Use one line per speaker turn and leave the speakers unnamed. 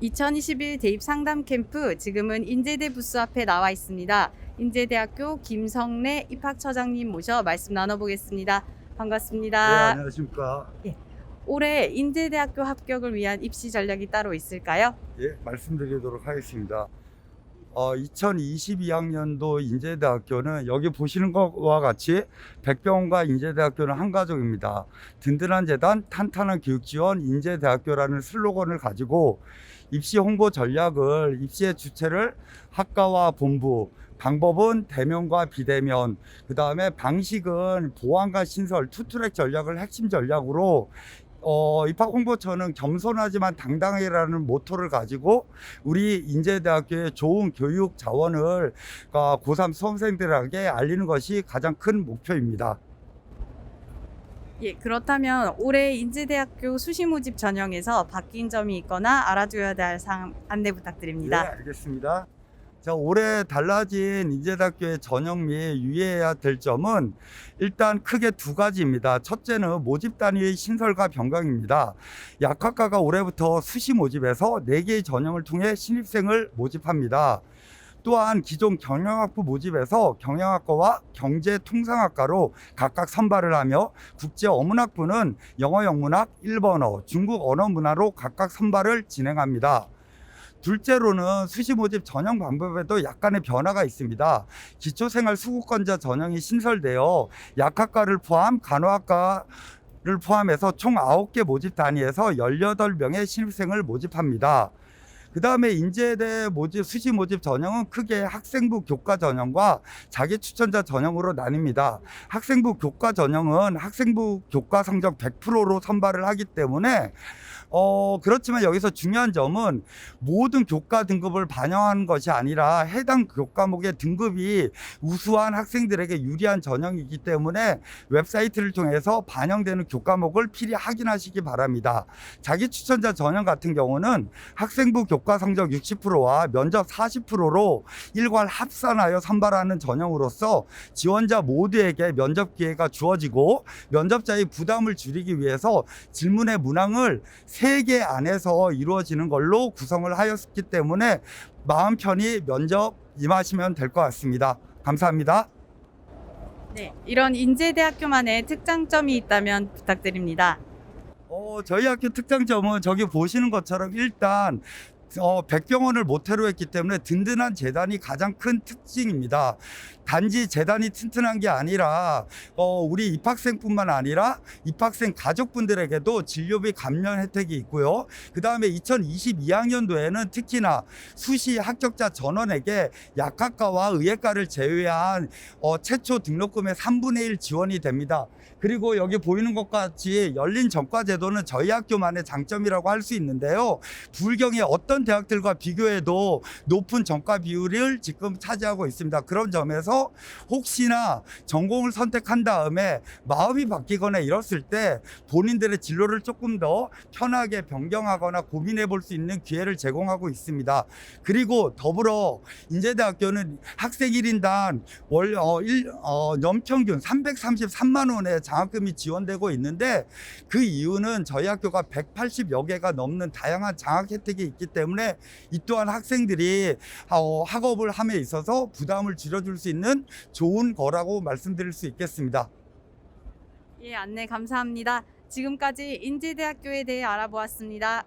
2021 대입 상담 캠프 지금은 인제대 부스 앞에 나와 있습니다. 인제대학교 김성래 입학처장님 모셔 말씀 나눠보겠습니다.
네,
반갑습니다.
안녕하십니까.
올해 인제대학교 합격을 위한 입시 전략이 따로 있을까요?
예, 말씀드리도록 하겠습니다. 어, 2022학년도 인제대학교는 여기 보시는 것과 같이 백병원과 인제대학교는 한 가족입니다. 든든한 재단, 탄탄한 교육 지원, 인제대학교라는 슬로건을 가지고 입시 홍보 전략을 입시의 주체를 학과와 본부, 방법은 대면과 비대면, 그 다음에 방식은 보안과 신설, 투트랙 전략을 핵심 전략으로 어, 입학 홍보처는 겸손하지만 당당해라는 모토를 가지고 우리 인제대학교의 좋은 교육 자원을 어, 고3 수험생들에게 알리는 것이 가장 큰 목표입니다.
예, 그렇다면 올해 인제대학교 수시 모집 전형에서 바뀐 점이 있거나 알아둬야 될 사항 안내 부탁드립니다.
네, 알겠습니다. 자, 올해 달라진 인제대학교의 전형 및 유의해야 될 점은 일단 크게 두 가지입니다. 첫째는 모집 단위의 신설과 변경입니다. 약학과가 올해부터 수시 모집에서 네개의 전형을 통해 신입생을 모집합니다. 또한 기존 경영학부 모집에서 경영학과와 경제통상학과로 각각 선발을 하며 국제 어문학부는 영어 영문학, 일본어, 중국 언어 문화로 각각 선발을 진행합니다. 둘째로는 수시 모집 전형 방법에도 약간의 변화가 있습니다. 기초생활 수급권자 전형이 신설되어 약학과를 포함 간호학과 를 포함해서 총 9개 모집 단위에서 18명의 신입생을 모집합니다. 그 다음에 인제대 모집, 수시 모집 전형은 크게 학생부 교과 전형과 자기 추천자 전형으로 나뉩니다. 학생부 교과 전형은 학생부 교과 성적 100%로 선발을 하기 때문에 어, 그렇지만 여기서 중요한 점은 모든 교과 등급을 반영하는 것이 아니라 해당 교과목의 등급이 우수한 학생들에게 유리한 전형이기 때문에 웹사이트를 통해서 반영되는 교과목을 필히 확인하시기 바랍니다. 자기 추천자 전형 같은 경우는 학생부 교과 성적 60%와 면접 40%로 일괄 합산하여 선발하는 전형으로서 지원자 모두에게 면접 기회가 주어지고 면접자의 부담을 줄이기 위해서 질문의 문항을 세개 안에서 이루어지는 걸로 구성을 하였기 때문에 마음 편히 면접 임하시면 될 것 같습니다. 감사합니다.
네, 이런 인제대학교만의 특장점이 있다면 부탁드립니다.
어, 저희 학교 특장점은 저기 보시는 것처럼 일단 어, 백병원을 모태로 했기 때문에 든든한 재단이 가장 큰 특징입니다. 단지 재단이 튼튼한 게 아니라 어, 우리 입학생뿐만 아니라 입학생 가족분들에게도 진료비 감면 혜택이 있고요. 그 다음에 2022학년도에는 특히나 수시 합격자 전원에게 약학과와 의예과를 제외한 어, 최초 등록금의 3분의 1 지원이 됩니다. 그리고 여기 보이는 것 같이 열린 전과 제도는 저희 학교만의 장점이라고 할 수 있는데요. 불경의 어떤 대학들과 비교해도 높은 전과 비율을 지금 차지하고 있습니다. 그런 점에서 혹시나 전공을 선택한 다음에 마음이 바뀌거나 이랬을 때 본인들의 진로를 조금 더 편하게 변경하거나 고민해 볼 수 있는 기회를 제공하고 있습니다. 그리고 더불어 인제대학교는 학생 1인당 월 어, 일, 어, 연평균 333만 원의 장학금이 지원되고 있는데 그 이유는 저희 학교가 180여 개가 넘는 다양한 장학 혜택이 있기 때문에 이 또한 학생들이 어, 학업을 함에 있어서 부담을 줄여줄 수 있는 좋은 거라고 말씀드릴 수 있겠습니다.
예, 안내 감사합니다. 지금까지 인제대학교에 대해 알아보았습니다.